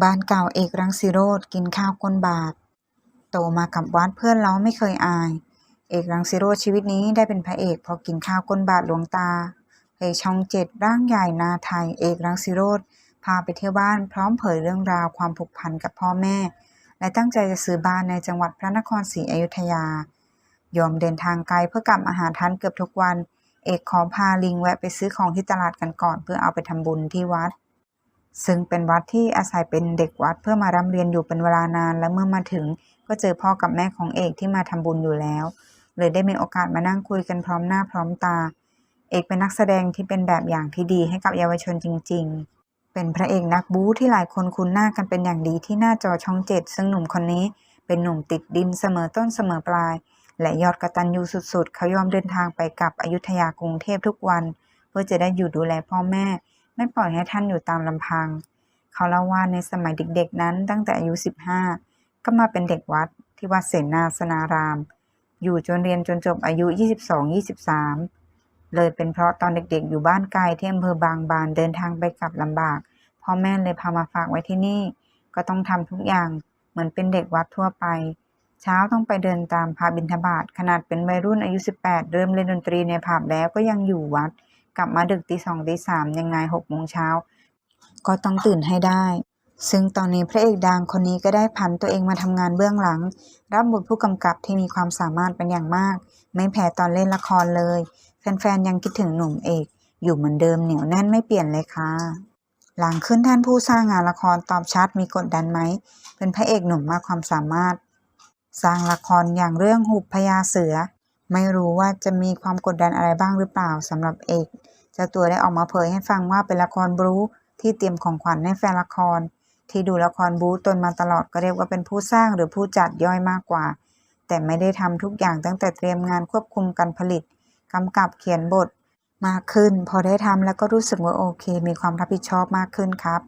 บ้านเก่าเอกรังสิโรธกินข้าวก้นบาท โตมากับวัดเพื่อนเราไม่เคยอาย เอกรังสิโรธชีวิตนี้ได้เป็นพระเอกเพอกินข้าวก้นบาทหลวงตาเพยช่องเจ็ดร่างใหญ่นาไทยเอกรังสิโรธพาไปเที่ยวบ้านพร้อมเผยเรื่องราวความผูกพันกับพ่อแม่ และตั้งใจจะซื้อบ้านในจังหวัดพระนครศรีอยุธยา ยอมเดินทางไกลเพื่อกลับมาหารทานเกือบทุกวัน เอกขอพาลิงแวะไปซื้อของที่ตลาดกันก่อน เพื่อเอาไปทำบุญที่วัด ซึ่งเป็นวัดที่อาศัยเป็นเด็กวัดเพื่อมาร่ำเรียนอยู่เป็นเวลานานและเมื่อมาถึงก็เจอพ่อกับแม่ของเอกที่มาทำบุญอยู่แล้วเลยได้มีโอกาสมานั่งคุยกันพร้อมหน้าพร้อมตา เอกเป็นนักแสดงที่เป็นแบบอย่างที่ดีให้กับเยาวชนจริง ๆ เป็นพระเอกนักบู๊ที่หลายคนคุ้นหน้ากันเป็นอย่างดีที่หน้าจอช่องเจ็ดซึ่งหนุ่มคนนี้เป็นหนุ่มติดดินเสมอต้นเสมอปลาย และยอดกระตัญญูสุดๆ เขายอมเดินทางไปกับอยุธยากรุงเทพทุกวัน เพื่อจะได้อยู่ดูแลพ่อแม่ ไม่ปล่อยให้ท่านอยู่ตามลำพัง เขาเล่าว่าในสมัยเด็กๆนั้นตั้งแต่อายุ 15 ก็มาเป็นเด็กวัดที่วัดเสนาสนาราม อยู่จนเรียนจนจบอายุ 22-23 เลยเป็นเพราะตอนเด็กๆ อยู่บ้านไกลที่อำเภอบางบานเดินทางไปกลับลำบากพ่อแม่เลยพามาฝากไว้ที่นี่ ก็ต้องทำทุกอย่างเหมือนเป็นเด็กวัดทั่วไป เช้าต้องไปเดินตามพระบิณฑบาตขนาดเป็นวัยรุ่นอายุ 18 เริ่มเล่นดนตรีในผับแล้วก็ยังอยู่วัด กลับมาดึกตีสองตีสามยังไงหกโมงเช้า ก็ต้องตื่นให้ได้ ซึ่งตอนนี้พระเอกดังคนนี้ก็ได้ผันตัวเองมาทำงานเบื้องหลัง รับบทผู้กำกับที่มีความสามารถเป็นอย่างมาก ไม่แพ้ตอนเล่นละครเลย แฟนๆยังคิดถึงหนุ่มเอก อยู่เหมือนเดิมเหนียวแน่นไม่เปลี่ยนเลยค่ะหลังขึ้นท่านผู้สร้างงานละครตอบชัดมีกดดันไหม เป็นพระเอกหนุ่มมากความสามารถ สร้างละครอย่างเรื่องหุบพญาเสือ ไม่รู้ว่าจะมีความกดดันอะไรบ้างหรือเปล่าสำหรับเอก เจ้าตัวได้ออกมาเผยให้ฟังว่าเป็นละครบลูที่เตรียมของขวัญให้แฟนละคร ที่ดูละครบู๊ตนมาตลอดก็เรียกว่าเป็นผู้สร้างหรือผู้จัดย่อยมากกว่า แต่ไม่ได้ทำทุกอย่างตั้งแต่เตรียมงานควบคุมการผลิตกำกับเขียนบทมากขึ้น พอได้ทำแล้วก็รู้สึกว่าโอเค มีความรับผิดชอบมากขึ้นครับ